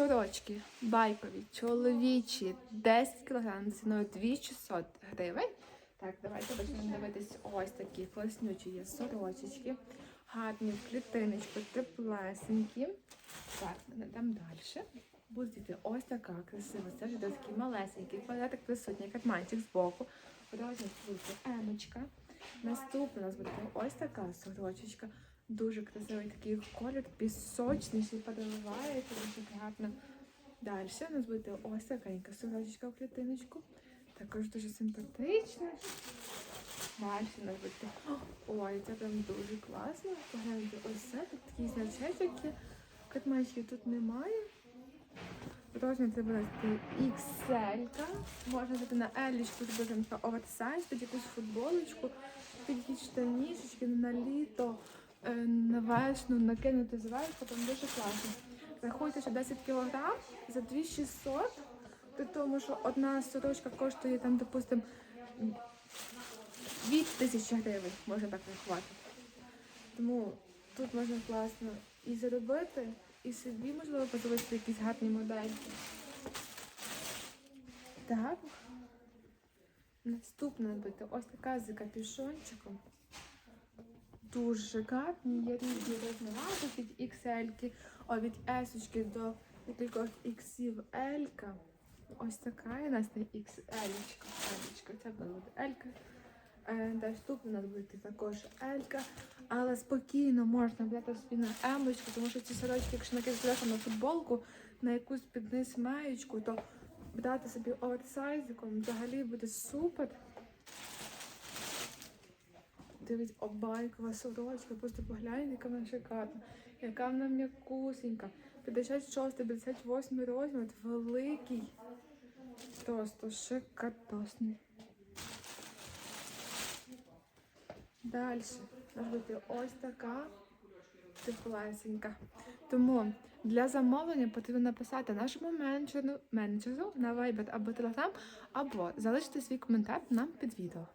Сорочки байкові, чоловічі, 10 кг ціною 2600 гривень. Так, давайте почнемо дивитись ось такі класнючі є сорочечки. Гарні в клітиночку, теплесенькі. Так, йдемо далі. Буде ось така красива. Це вже такий малесенький квадратик присутній, катманчик збоку. Розмір буде емочка. Наступна у нас буде ось така сорочечка. Дуже красивий такий колір, пісочний, й переливається, дуже гарно. Далі у нас буде ось такенька сорочечка в клітиночку. Також дуже симпатична. Далі у нас буде. Ой, це прям дуже класно. Погляньте, ось це тут такий значечок є. Катманчиків тут немає. Розмір це буде XL. Можна взяти на елічку, зробити на оверсайз, під якусь футболочку, під штанішечки на літо, е, на весну накинути зверху, там дуже класно. Рахуйте, що 10 кг за 2600, при тому, що одна сорочка коштує там, допустимо, від тисячі гривень, можна так рахувати. Тому тут можна класно і заробити, і собі, можливо, подивитися якісь гарні модельки. Так. Наступна буде ось така з капюшончиком. Дуже гарні, є різні розміри від XL, о, від S до якількох Xів L. Ось така у нас не XL. Елечка. Це буде L. Е, Наступна у нас буде також Елька, але спокійно можна взяти собі на емочку, тому що ці сорочки, якщо накидати на футболку, на якусь під низ маєчку, то брати собі оверсайзиком взагалі буде супер. Дивіться, обайкова сорочка, просто погляньте, яка вона шикарна, яка вона м'якусенька. 56-58 розмір, великий. Просто шикарносний. Далі може бути ось така теплесенька. Тому для замовлення потрібно написати нашому менеджеру, менеджеру на Viber або Telegram, або залишити свій коментар нам під відео.